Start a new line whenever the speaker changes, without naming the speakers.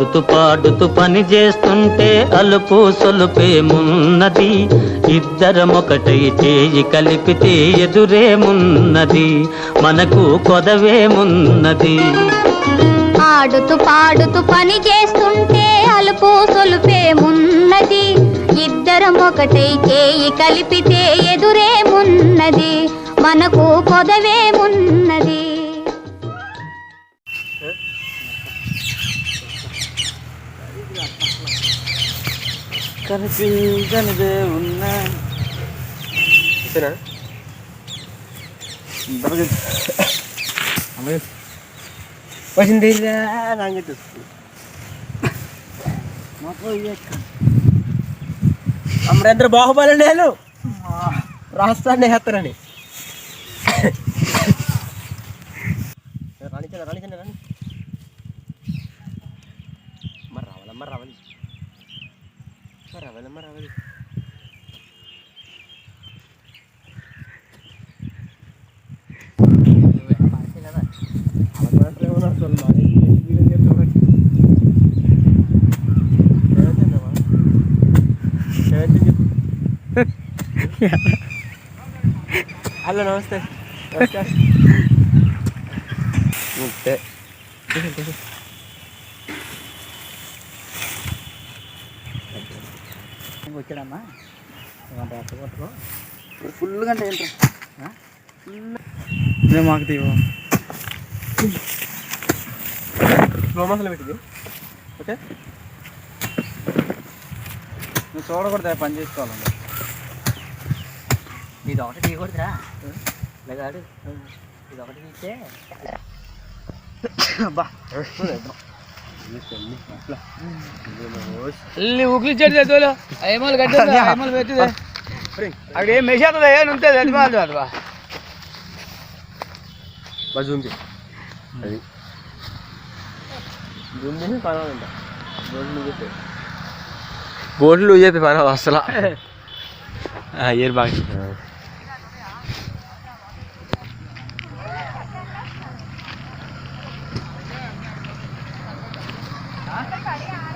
ఆడుతూ పాడుతూ పని చేస్తుంటే అలుపు సొలుపేమున్నది ఇద్దరమొకటై చేయి కలిపితే ఎదురేమున్నది మనకు కొదవేమున్నది
ఆడుతూ పాడుతూ పని చేస్తుంటే అలుపు సొలుపేమున్నది ఇద్దరం ఒకటై చేయి కలిపితే ఎదురేమున్నది మనకు కొదవేమున్నది
కనిపించనిదే ఉన్నా. వచ్చింది. నాంగట్టు అమరేంద్ర బాహుబలి నేను. రాష్ట్రాన్ని హెత్తరని రాణించండి రాణించండి రాణి. మరి రావాలమ్మ రావాలి. మరి రావాలమ్మ రావాలి హలో నమస్తే నమస్కారం
వచ్చాడమ్మా. ఏమంటారు అట్ట కొట్టుకో. ఫుల్ మాకు తీవు
స్లో పెట్టింది ఓకే?
నువ్వు చూడకూడదు పని చేసుకోవాలండి. ఇది ఒకటి తీయకూడదురా. లేదాడు ఇది ఒకటి తీస్తే అబ్బా
ಇಲ್ಲಿ ಉಗ್ಲಿ ಚಡ್ಡಿ ಆಯ್ತು ಐಮಲ್ ಗಡ್ಡೆ ಐಮಲ್ ಬೇಕಿದೆ ఏం ఉంటే అది మాది
అదవా బస్ ఉంది అది. ఉంది పనవంట గోల్డ్ చెప్పే గోల్డ్ చెప్పి పనవ అసలు ఇయర్ బాగా. 大家。